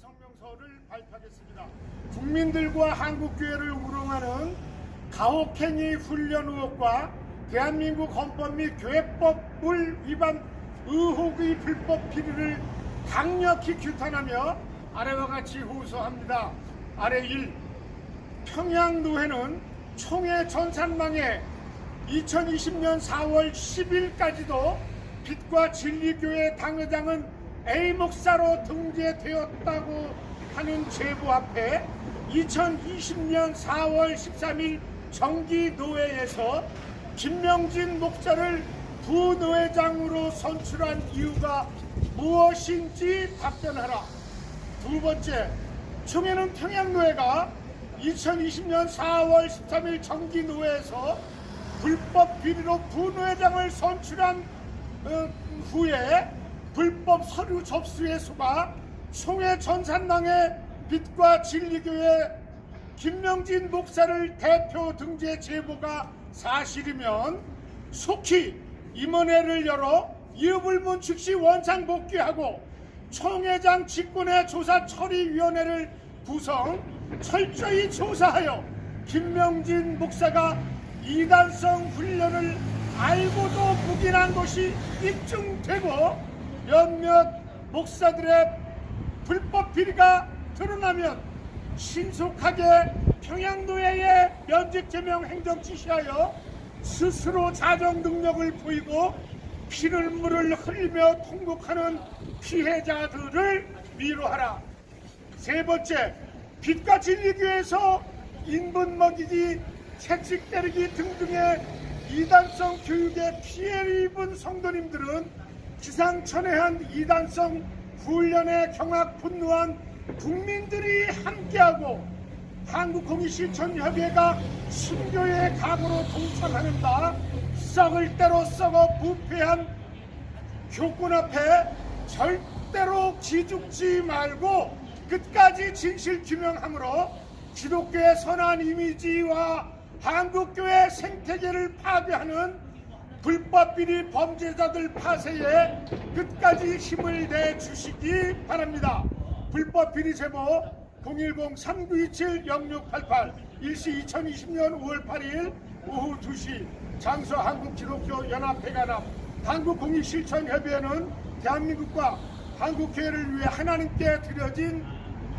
성명서를 발표하겠습니다. 국민들과 한국교회를 우롱하는 가혹행위 훈련 의혹과 대한민국 헌법 및 교회법을 위반 의혹의 불법 비리를 강력히 규탄하며 아래와 같이 호소합니다. 아래 1. 평양노회는 총회 전산망에 2020년 4월 10일까지도 빛과 진리교회 당회장은 A 목사로 등재되었다고 하는 제보 앞에 2020년 4월 13일 정기 노회에서 김명진 목사를 부노회장으로 선출한 이유가 무엇인지 답변하라. 두 번째, 총회는 평양노회가 2020년 4월 13일 정기노회에서 불법 비리로 부노회장을 선출한 어, 후에 불법 서류 접수에 속아 총회 전산당의 빛과 진리교회 김명진 목사를 대표 등재 제보가 사실이면 속히 임원회를 열어 이의불문 즉시 원상 복귀하고 총회장 직권의 조사 처리위원회를 구성 철저히 조사하여 김명진 목사가 이단성 훈련을 알고도 묵인한 것이 입증되고 몇몇 목사들의 불법 비리가 드러나면 신속하게 평양노회에 면직 제명 행정 지시하여 스스로 자정 능력을 보이고 피눈물을 흘리며 통곡하는 피해자들을 위로하라. 세 번째, 빛과 진리교에서 인분 먹이기, 채찍 때리기 등등의 이단성 교육에 피해를 입은 성도님들은 기상천외한 이단성 훈련에 경악 분노한 국민들이 함께하고 한국공익실천협의회가 신교의 각오로 동참하는 바 썩을 대로 썩어 부패한 교권 앞에 절대로 기죽지 말고 끝까지 진실 규명함으로 기독교의 선한 이미지와 한국교회 생태계를 파괴하는 불법 비리 범죄자들 파쇄에 끝까지 힘을 내 주시기 바랍니다. 불법 비리 제보 010-3927-0688 일시 2020년 5월 8일 오후 2시 장소 한국기독교 연합회관함 한국공익실천협의회는 대한민국과 한국교회를 위해 하나님께 드려진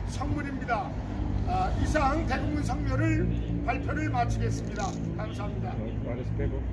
선물입니다. 아, 이상 대국민 성묘를 발표를 마치겠습니다. 감사합니다. Espero.